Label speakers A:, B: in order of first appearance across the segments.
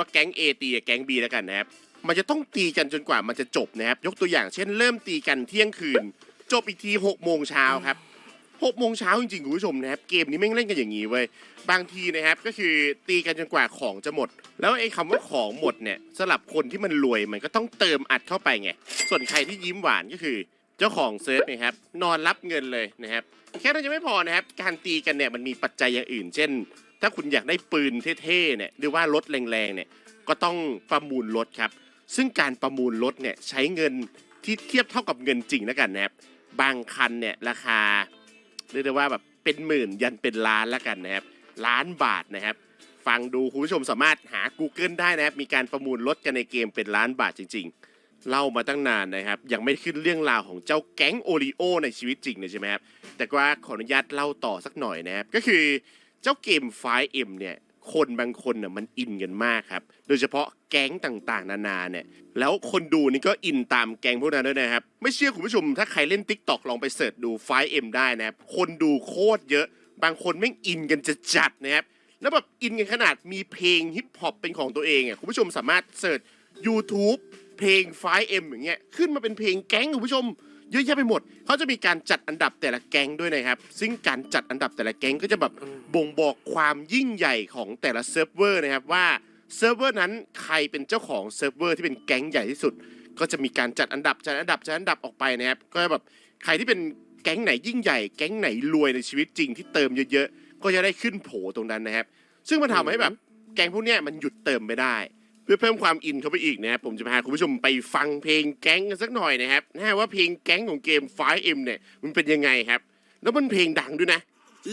A: ว่าแก๊ง A ตีกับแก๊ง B แล้วกันนะครับ มันจะต้องตีกันจนกว่ามันจะจบนะครับ ยกตัวอย่างเช่น เริ่มตีกันเที่ยงคืน จบอีกที6โมงเช้าครับ6โมงเช้าจริงๆคุณผู้ชมนะครับ เกมนี้แม่งเล่นกันอย่างนี้เว้ยบางทีนะครับก็คือตีกันจนกว่าของจะหมด แล้วไอ้คำว่าของหมดเนี่ยสำหรับคนที่มันรวยมันก็ต้องเติมอัดเข้าไปไงส่วนใครที่ยิ้มหวานก็คือ เจ้าของเซิร์ฟนะครับนอนรับเงินเลยนะครับแค่นั้นยังไม่พอนะครับการตีกันเนี่ยมันมีปัจจัยอย่างอื่น เช่น ถ้าคุณอยากได้ปืนเท่ๆเนี่ยหรือว่ารถแรงๆเนี่ยก็ต้องประมูลรถครับ ซึ่งการประมูลรถเนี่ยใช้เงินที่เทียบเท่ากับเงินจริงแล้วกันนะครับบางคันเนี่ยราคาเรียกได้ว่าแบบเป็นหมื่นยันเป็นล้านแล้วกันนะครับล้านบาทนะครับ ฟังดูคุณผู้ชมสามารถหา Google ได้นะครับ มีการประมูลรถกันในเกมเป็นล้านบาทจริง ๆ เล่ามาตั้งนานนะครับ ยังไม่ขึ้นเรื่องราวของเจ้าแก๊งโอริโอในชีวิตจริงเลยใช่ไหมครับแต่ว่าขออนุญาตเล่าต่อสักหน่อยนะครับ ก็คือ เจ้าเกม 5M เนี่ยคนบางคนน่ะมันอินกันมากครับ โดยเฉพาะแก๊งต่างๆ นานาเนี่ย แล้วคนดูนี่ก็อินตามแก๊งพวกนั้นด้วยนะครับ ไม่เชื่อคุณผู้ชม ถ้าใครเล่น Tik t o อกลองไปเสิร์ชดู 5M ได้นะครับ คนดูโคตรเยอะ บางคนแม่งอินกันจะจัดนะครับ แล้วแบบอินกันขนาดมีเพลงฮิปฮอปเป็นของตัวเองอะคุณผู้ชมสามารถเสิร์ช YouTube เพลง 5M อย่างเงี้ยขึ้นมาเป็นเพลงแก๊งคุณผู้ชม เยอะแยะไปหมด เขาจะมีการจัดอันดับแต่ละแก๊งด้วยนะครับ ซึ่งการจัดอันดับแต่ละแก๊งก็จะแบบบ่งบอกความยิ่งใหญ่ของแต่ละเซิร์ฟเวอร์นะครับว่าเซิร์ฟเวอร์นั้นใครเป็นเจ้าของเซิร์ฟเวอร์ที่เป็นแก๊งใหญ่ที่สุด ก็จะมีการจัดอันดับจัดอันดับจัดอันดับออกไปนะครับก็แบบใครที่เป็นแก๊งไหนยิ่งใหญ่ แก๊งไหนรวยในชีวิตจริงที่เติมเยอะๆก็จะได้ขึ้นโผตรงนั้นนะครับ ซึ่งมันทำให้แบบแก๊งพวกเนี้ยมันหยุดเติมไม่ได้ พื่อเพิ่มความอินเข้าไปอีกนะครับผมจะพาคุณผู้ชมไปฟังเพลงแก๊งกันสักหน่อยนะครับนะฮะว่าเพลงแก๊งของเกม 5M เนี่ยมันเป็นยังไงครับ แล้วมันเพลงดังด้วยนะ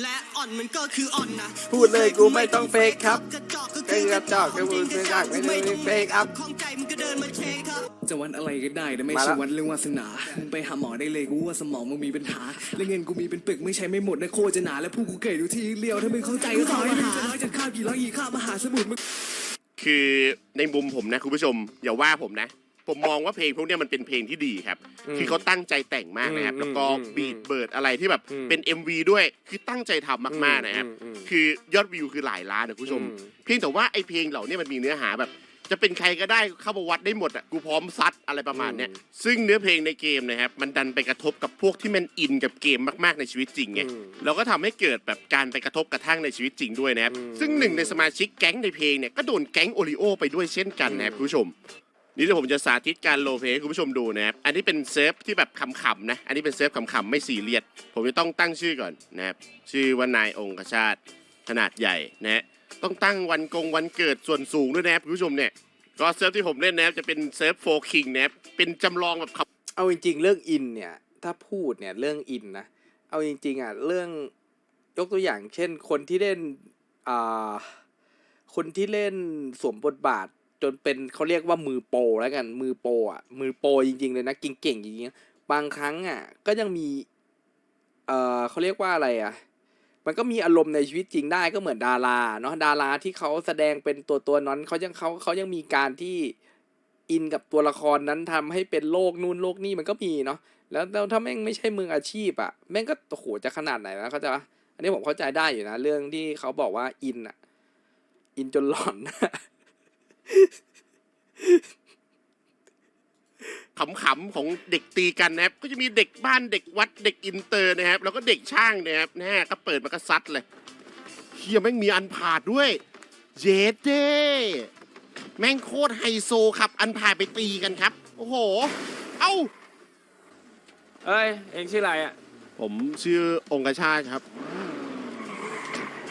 B: และอ่อนมันก็คืออ่อนนะ
C: พูดเลยกูไม่ต้องเฟกครับ
B: กระจอกก็
C: เอ้ยกระจอกก็พูดไม่ได้ไม่ได้เฟกครับ
B: ของใจมันก็เดินมาเชคครับ
D: จะวันอะไรก็ได้แต่ไม่
C: มา
D: ใช่
C: ละ
D: วันเรื่องวาสนา มึงไปหาหมอได้เลยกูว่าสมองมึงมีปัญหา และเงินกูมีเป็นปึกไม่ใช่ไม่หมดนะโคตรจะหนาและผู้กูเก่ดูที่เลี้ยวถ้ามึงเข้าใจก็ขอมาหาจะน้อยจะข้าวกี่ร้อยกี่ข้าวมหาสมุทรมึง
A: คือในมุมผมนะคุณผู้ชมอย่าว่าผมนะ ผมมองว่าเพลงพวกเนี้ยมันเป็นเพลงที่ดีครับคือเขาตั้งใจแต่งมากนะครับ
C: อืม
A: แล้วก็
C: อืม
A: บีทเบิร์ดอะไรที่แบบ
C: อืม
A: เป็น MV ด้วยคือตั้งใจทำมากๆนะครับ
C: อืมอืม
A: คือยอดวิวคือหลายล้านนะคุณผู้ชม
C: อืม
A: เพียงแต่ว่าไอ้เพลงเหล่านี้มันมีเนื้อหาแบบ จะเป็นใครก็ได้เข้ามาวัดได้หมดอะกูพร้อมซัดอะไรประมาณเนี้ยซึ่งเนื้อเพลงในเกมนะครับมันดันไปกระทบกับพวกที่มันอินกับเกมมากๆในชีวิตจริงไง
C: อืม
A: แล้วก็ทำให้เกิดแบบการไปกระทบกระทั่งในชีวิตจริงด้วยนะครับ
C: อืม
A: ซึ่งหนึ่งในสมาชิกแก๊งในเพลงเนี่ยก็โดนแก๊งโอริโอไปด้วยเช่นกันนะครับคุณผู้ชมนี่เดี๋ยวผมจะสาธิตการโลเพลย์ให้คุณผู้ชมดูนะครับ อันนี้เป็นเซิร์ฟที่แบบขำๆนะ อันนี้เป็นเซิร์ฟขำๆไม่ซีเรียสผมจะต้องตั้งชื่อก่อนนะครับ ชื่อว่านายองคชาติขนาดใหญ่นะฮะ ต้องตั้งวันกงวันเกิดส่วนสูงด้วยนะครับคุณผู้ชมเนี่ยก็เซิร์ฟที่ผมเล่นนะครับจะเป็นเซิร์ฟโฟคิงนะครับเป็นจำลองแบบขับ
C: เอาจริง ๆ เรื่องอินเนี่ย ถ้าพูดเนี่ยเรื่องอินนะ เอาจริง ๆอะเรื่องยกตัวอย่าง เช่น คนที่เล่นอ่าคนที่เล่นสวมบทบาท จนเป็นเขาเรียกว่ามือโปรแล้วกันมือโปรอะมือโปรจริง ๆ เลยนะเก่งๆจริงๆบางครั้งอะก็ยังมีเอ่อเขาเรียกว่าอะไรอะ มันก็มีอารมณ์ในชีวิตจริงได้ก็เหมือนดาราเนาะดาราที่เขาแสดงเป็นตัวตัวนั้นเขายังเขาเขายังมีการที่อินกับตัวละครนั้นทำให้เป็นโลกนู่นโลกนี่มันก็มีเนาะแล้วแล้วถ้าแม่งไม่ใช่มืออาชีพอะแม่งก็โหจะขนาดไหนนะเขาจะปะอันนี้ผมเข้าใจได้อยู่นะ เรื่องที่เขาบอกว่าอินอะอินจนหลอน
A: ขำๆของเด็กตีกันนะครับ ก็จะมีเด็กบ้านเด็กวัดเด็กอินเตอร์นะครับ แล้วก็เด็กช่างนะครับนะฮะก็เปิดมาก็ซัดเลยเฮียแม่งมีอันผาดด้วยเยเด้แม่งโคตรไฮโซครับ อันผาดไปตีกันครับ โอ้โห เอ้า
E: เอ้ย เองชื่ออะไรอะ
A: ผมชื่อองคชาติครับ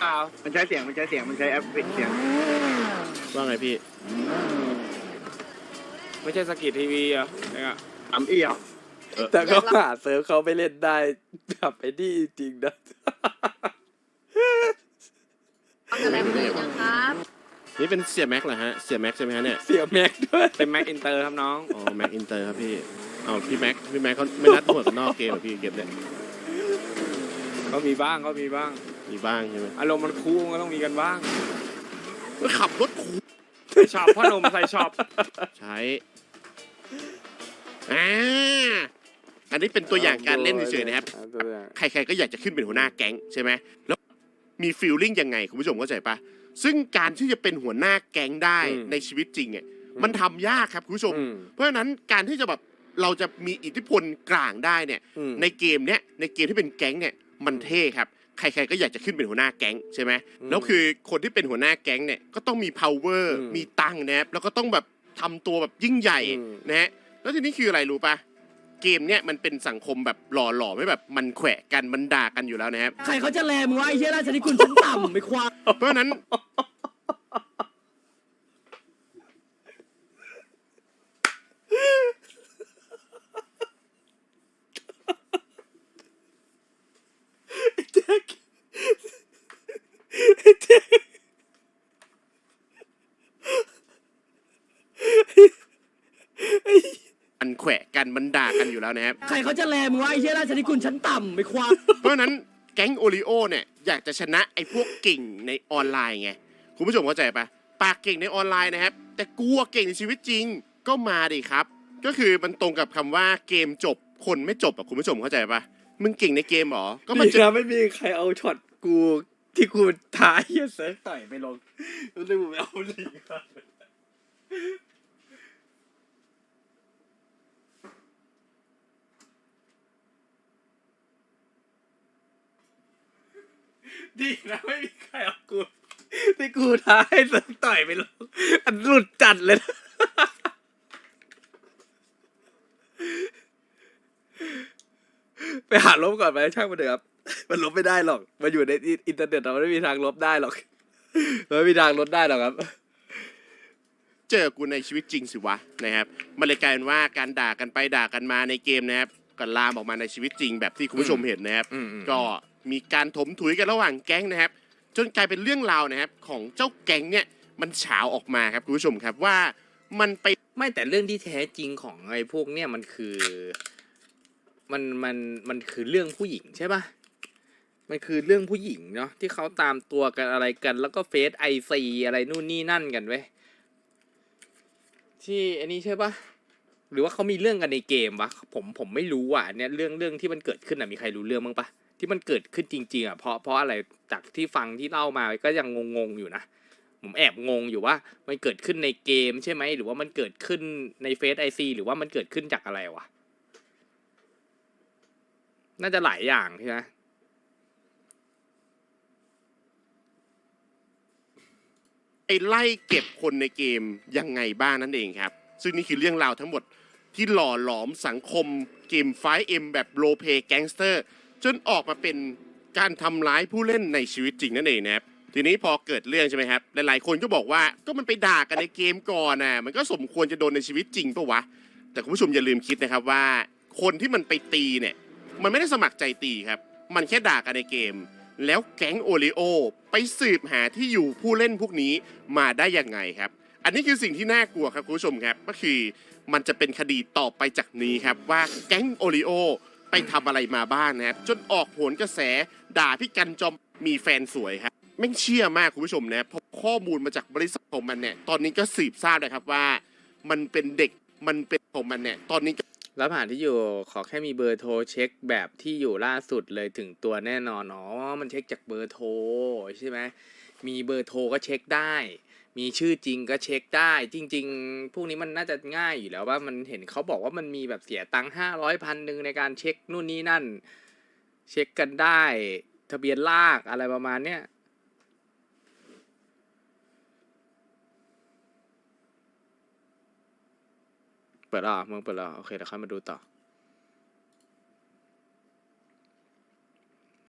E: อ้าว
F: มันใช้เสียง มันใช้เสียง มันใช้แอปเสียง
A: ว่าไงพี่
E: ไม่ใช่สกิททีวีเหรอะเนี่ย
F: อ่ำเอี่ยว
C: แต่เขาหาเซิร์ฟเขาไปเล่นได้แบบไอ้นี่จริงนะ
G: เอาแต่แรงเลยนะครับ
A: นี่เป็นเสียแม็กเหรอฮะ เสียแม็กใช่ไหมฮะเนี่ย
C: เสียแม็กด้วย
E: เป็นแม็กอินเตอร์ครับน้อง
A: อ๋อแม็กอินเตอร์ครับพี่ เอาพี่แม็กพี่แม็กเขาไม่นัดตำรวจกันนอกเกมเหรอพี่เกมเนี่ย
E: ก็มีบ้างก็มีบ้าง
A: มีบ้างใช่ไหม
E: อารมณ์มันคูลมันก็ต้องมีกันบ้าง
A: เฮ้ยขับรถขู่
E: ใส่ ช็อปพ่อหนุ่มใส่ช็อป
A: ใช้อ่าอันนี้เป็นตัวอย่างการเล่นเฉยๆนะครับ
C: ตัวอย่าง
A: ใครๆก็อยากจะขึ้นเป็นหัวหน้าแก๊งใช่ไหมแล้วมีฟีลลิ่งยังไงคุณผู้ชมเข้าใจปะซึ่งการที่จะเป็นหัวหน้าแก๊งได้
C: อืม
A: ในชีวิตจริงเนี่ย
C: อืม
A: มันทำยากครับคุณผู้ชม
C: อืม
A: เพราะฉะนั้นการที่จะแบบเราจะมีอิทธิพลกลางได้เนี่ย
C: อืม
A: ในเกมเนี้ยในเกมที่เป็นแก๊งเนี่ย มันเท่ครับ ใครๆก็อยากจะขึ้นเป็นหัวหน้าแก๊งใช่ไหม
C: อืม
A: แล้วคือคนที่เป็นหัวหน้าแก๊งเนี่ยก็ต้องมี power
C: อืม
A: มีตังค์นะครับแล้วก็ต้องแบบทำตัวแบบยิ่งใหญ่
C: อืม
A: นะฮะแล้วทีนี้คืออะไรรู้ปะเกมเนี่ยมันเป็นสังคมแบบหล่อหลอไม่แบบมันแขวะกันมันด่ากันอยู่แล้วนะครับ
D: ใครเขาจะแลมึงวะไอ้เหี้ยราชนิคุณชั้นต่ำไม่ควาย
A: เพราะฉะนั้น มันแข วะกันมันด่ากันอยู่แล้วนะครับ
D: ใครเขาจะแลมึงวะไอ้เหี้ยราชนิคุณชั้นต่ำไม่ควาย
A: เพราะฉะนั้นแก๊งโอริโอเนี่ยอยากจะชนะไอ้พวกเก่งในออนไลน์ไง คุณผู้ชมเข้าใจปะปากเก่งในออนไลน์นะครับ แต่กลัวเก่งในชีวิตจริงก็มาดิครับ ก็คือมันตรงกับคำว่าเกมจบคนไม่จบอะคุณผู้ชมเข้าใจปะมึงเก่งในเกมเหรอ ก็มัน
C: ดี
A: จะ
C: นะไม่มีใครเอาช็อตกูที่กูท้าเฮียเซิร์ฟต่อยไปลงรู้สึกกูไม่เอาลีกอะ ดีนะไม่มีใครเอากูที่กูท้าให้เซิร์ฟต่อยไปลงอันหลุดจัดเลยนะไปหาลบก่อนไปช่างมันเถอะครับ มันลบไม่ได้หรอก มันอยู่ในอินเทอร์เน็ตเราไม่มีทางลบได้หรอก มันไม่มีทางลบได้หรอกครับ
A: เจอกูในชีวิตจริงสิวะนะครับมันเลยกลายเป็นว่าการด่ากันไปด่ากันมาในเกมนะครับก็ลามออกมาในชีวิตจริงแบบที่คุณผู้ชมเห็นนะครับ
C: อืมอืม
A: ก็ มีการถมถุยกันระหว่างแก๊งนะครับ จนกลายเป็นเรื่องราวนะครับของเจ้าแก๊งเนี่ยมันเฉาออกมาครับคุณผู้ชมครับว่ามันไป
C: ไม่แต่เรื่องที่แท้จริงของไอ้พวกเนี่ยมันคือมันมันมันคือเรื่องผู้หญิงใช่ปะมันคือเรื่องผู้หญิงเนาะที่เขาตามตัวกันอะไรกัน แล้วก็เฟซไอซีอะไรนู่นนี่นั่นกันเว้ยที่อันนี้ใช่ปะหรือว่าเขามีเรื่องกันในเกมวะผมผมไม่รู้อะเนี่ยเรื่องเรื่องที่มันเกิดขึ้นอะมีใครรู้เรื่องบ้างปะ ที่มันเกิดขึ้นจริงๆอะเพราะเพราะอะไรจากที่ฟังที่เล่ามาก็ยังงงๆอยู่นะผมแอบงงอยู่ว่ามันเกิดขึ้นในเกมใช่ไหมหรือว่ามันเกิดขึ้นในเฟซไอซีหรือว่ามันเกิดขึ้นจากอะไรวะน่าจะหลายอย่างใช่ไหม
A: ไอไล่เก็บคนในเกมยังไงบ้างนั่นเองครับ ซึ่งนี่คือเรื่องราวทั้งหมดที่หล่อหลอมสังคมเกมไฟเอ็มแบบโรเพแก๊งสเตอร์ จนออกมาเป็นการทำร้ายผู้เล่นในชีวิตจริงนั่นเองนะครับทีนี้พอเกิดเรื่องใช่ไหมครับ หลายๆ คนก็บอกว่าก็มันไปด่ากันในเกมก่อนนะมันก็สมควรจะโดนในชีวิตจริงปะวะ แต่คุณผู้ชมอย่าลืมคิดนะครับว่า คนที่มันไปตีเนี่ย มันไม่ได้สมัครใจตีครับ มันแค่ด่ากันในเกม แล้วแก๊งโอริโอไปสืบหาที่อยู่ผู้เล่นพวกนี้มาได้ยังไงครับ อันนี้คือสิ่งที่น่ากลัวครับคุณผู้ชมครับ ก็คือมันจะเป็นคดีต่อไปจากนี้ครับว่าแก๊งโอริโอ ไปทำอะไรมาบ้างนะครับ จนออกโหนกระแสด่าพี่กันจอมมีแฟนสวยครับแม่เชื่อมากคุณผู้ชมนะเพราะข้อมูลมาจากบริษัทของมันเนี่ย ตอนนี้ก็สืบทราบนะครับว่า มันเป็นเด็กมันเป็นของมันเนี่ย ตอนนี้ก็
C: แล้วผ่านที่อยู่ขอแค่มีเบอร์โทรเช็คแบบที่อยู่ล่าสุดเลยถึงตัวแน่นอนอ๋อมันเช็คจากเบอร์โทรใช่ไหมมีเบอร์โทรก็เช็คได้ มีชื่อจริงก็เช็คได้ จริง ๆ พวกนี้มันน่าจะง่ายอยู่แล้วว่ามันเห็นเขาบอกว่ามันมีแบบเสียตังค์ห้าร้อยพันหนึ่งในการเช็คนู่นนี่นั่น เช็คกันได้ ทะเบียนลากอะไรประมาณเนี้ยเปิดแล้วเหรอมึงเปิดแล้วโอเคเดี๋ยวค่อยมาดูต่อ